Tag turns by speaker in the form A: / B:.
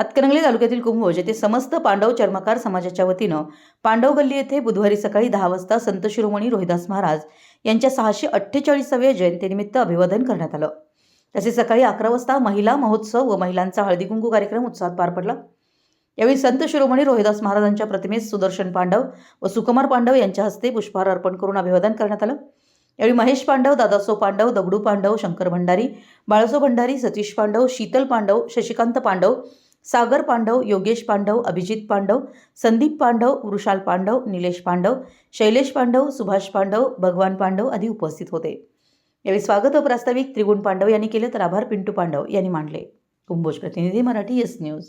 A: हातकणंगले तालुक्यातील कुंभोज येथे समस्त पांडव चर्मकार समाजाच्या वतीनं पांडव गल्ली येथे बुधवारी सकाळी दहा वाजता संत शिरोमणी रोहिदास महाराज यांच्या सहाशे अठ्ठेचाळीसाव्या जयंतीनिमित्त अभिवादन करण्यात आलं. तसेच सकाळी अकरा वाजता महिला महोत्सव व महिलांचा हळदी कुंकू कार्यक्रम उत्साहात पार पडला. यावेळी संत शिरोमणी रोहिदास महाराजांच्या प्रतिमेस सुदर्शन पांडव व सुकुमार पांडव यांच्या हस्ते पुष्पहार अर्पण करून अभिवादन करण्यात आलं. यावेळी महेश पांडव दादासो पांडव दगडू पांडव शंकर भंडारी बाळसो भंडारी सतीश पांडव शीतल पांडव शशिकांत पांडव सागर पांडव योगेश पांडव अभिजित पांडव संदीप पांडव वृषाल पांडव निलेश पांडव शैलेश पांडव सुभाष पांडव भगवान पांडव आदी उपस्थित होते. यावेळी स्वागत व प्रास्ताविक त्रिगुण पांडव यांनी केले तर आभार पिंटू पांडव यांनी मांडले. कुंभोज प्रतिनिधी मराठी एस न्यूज